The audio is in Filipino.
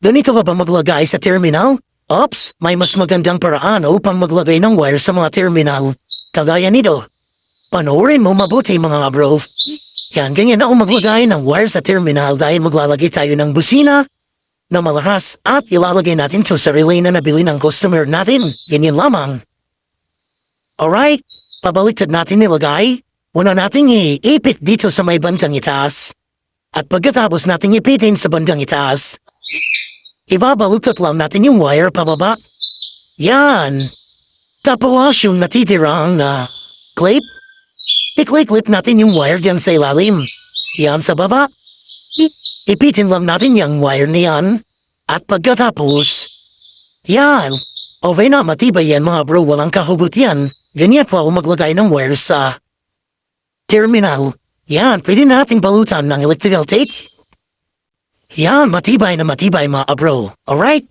Ganito ka ba maglagay sa terminal? Ops, may mas magandang paraan upang maglagay ng wire sa mga terminal. Kagaya nito. Panoorin mo mabuti mga bro. Yan, ganyan ako maglagay ng wire sa terminal dahil maglalagay tayo ng busina na malakas at ilalagay natin to sa relay na nabili ng customer natin. Ganyan lamang. Alright, pabaliktad natin nilagay. Una nating iipit dito sa may bandang itaas. At pagkatapos nating ipitin sa bandang itaas, ibabaluktot lang natin yung wire pababa. Yan. Tapos yung natitirang na clip, i-clip-clip natin yung wire dyan sa ilalim. Yan sa baba. I- ipitin lang natin yung wire na yan. At pagkatapos, yan. Okay na, matibay yan mga bro, walang kahubot yan. Ganyan po ako maglagay ng wire sa terminal. Yan, pwede nating balutan ng electrical tape. Yan, matibay na matibay mga bro. Alright?